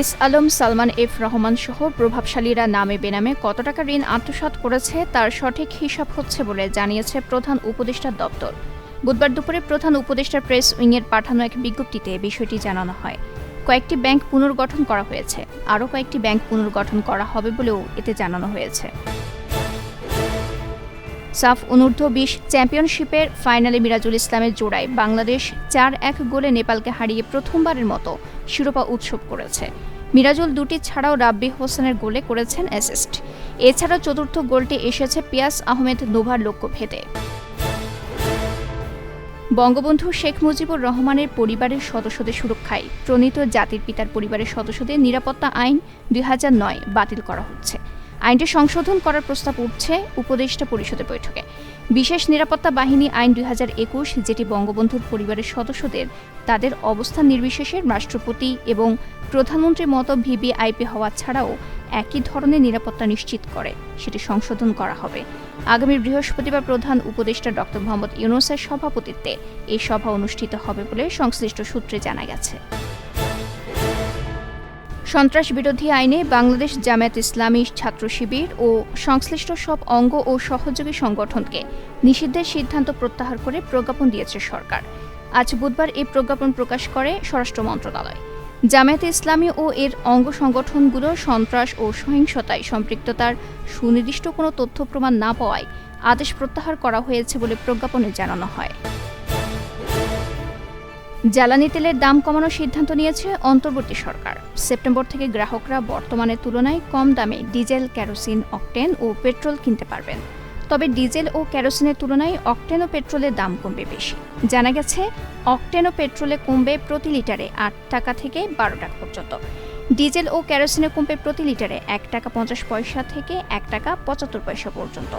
S Alam, Salman F Rahman সহ প্রভাবশালীরা নামে বেনামে কত টাকা ঋণ আত্মসাত করেছে তার সঠিক হিসাব হচ্ছে বলে জানিয়েছে প্রধান উপদেষ্টার দপ্তর। বুধবার দুপুরে প্রধান উপদেষ্টা প্রেস উইংয়ের পাঠানো এক বিজ্ঞপ্তিতে বিষয়টি জানানো হয়। কয়েকটি ব্যাংক পুনর্গঠন করা হয়েছে। আরও কয়েকটি ব্যাংক পুনর্গঠন করা হবে বলেও এতে জানানো হয়েছে। সাফ অনূর্ধ্ব বিশ চ্যাম্পিয়নশিপের ফাইনালে মিরাজুল ইসলামের জোড়ায় বাংলাদেশ চার এক গোলে নেপালকে হারিয়ে প্রথমবারের মতো শিরোপা উৎসব করেছে। মিরাজুল দুটি ছাড়াও রাব্বি হোসেনের গোলে করেছেন অ্যাসিস্ট। এছাড়াও চতুর্থ গোলটি এসেছে পিয়াস আহমেদ নোভার লক্ষ্য ভেদে বঙ্গবন্ধু শেখ মুজিবুর রহমানের পরিবারের সদস্যদের সুরক্ষায় প্রণীত জাতির পিতার পরিবারের সদস্যদের নিরাপত্তা আইন দুই হাজার নয় বাতিল করা হচ্ছে। আইনটি সংশোধন করার প্রস্তাব উঠছে উপদেষ্টা পরিষদের বৈঠকে। বিশেষ নিরাপত্তা বাহিনী আইন দুই যেটি বঙ্গবন্ধুর পরিবারের সদস্যদের, তাদের অবস্থান নির্বিশেষে রাষ্ট্রপতি এবং প্রধানমন্ত্রীর মতো ভিভিআইপি হওয়া ছাড়াও একই ধরনের নিরাপত্তা নিশ্চিত করে, সেটি সংশোধন করা হবে। আগামী বৃহস্পতিবার প্রধান উপদেষ্টা ড. মোহাম্মদ ইউনুসের সভাপতিত্বে এই সভা অনুষ্ঠিত হবে বলে সংশ্লিষ্ট সূত্রে জানা গেছে। সন্ত্রাস বিরোধী আইনে বাংলাদেশ জামায়াত ইসলামী ছাত্র শিবির ও সংশ্লিষ্ট সব অঙ্গ ও সহযোগী সংগঠনকে নিষিদ্ধের সিদ্ধান্ত প্রত্যাহার করে প্রজ্ঞাপন দিয়েছে সরকার। আজ বুধবার এই প্রজ্ঞাপন প্রকাশ করে স্বরাষ্ট্র মন্ত্রণালয়। জামায়াতে ইসলামী ও এর অঙ্গ সংগঠনগুলো সন্ত্রাস ও সহিংসতায় সম্পৃক্ততার সুনির্দিষ্ট কোনো তথ্য প্রমাণ না পাওয়ায় আদেশ প্রত্যাহার করা হয়েছে বলে প্রজ্ঞাপনে জানানো হয়। জ্বালানি তেলের দাম কমানোর সিদ্ধান্ত নিয়েছে অন্তর্বর্তী সরকার। সেপ্টেম্বর থেকে গ্রাহকরা বর্তমানের তুলনায় কম দামে ডিজেল কেরোসিন অকটেন ও পেট্রোল কিনতে পারবেন। তবে ডিজেল ও ক্যারোসিনের তুলনায় অকটেন ও পেট্রোলের দাম কমবে বেশি। জানা গেছে, অকটেন ও পেট্রোলে কমবে প্রতি লিটারে আট টাকা থেকে বারো টাকা পর্যন্ত। ডিজেল ও কেরোসিনে কমবে প্রতি লিটারে এক টাকা পঞ্চাশ পয়সা থেকে এক টাকা পঁচাত্তর পয়সা পর্যন্ত।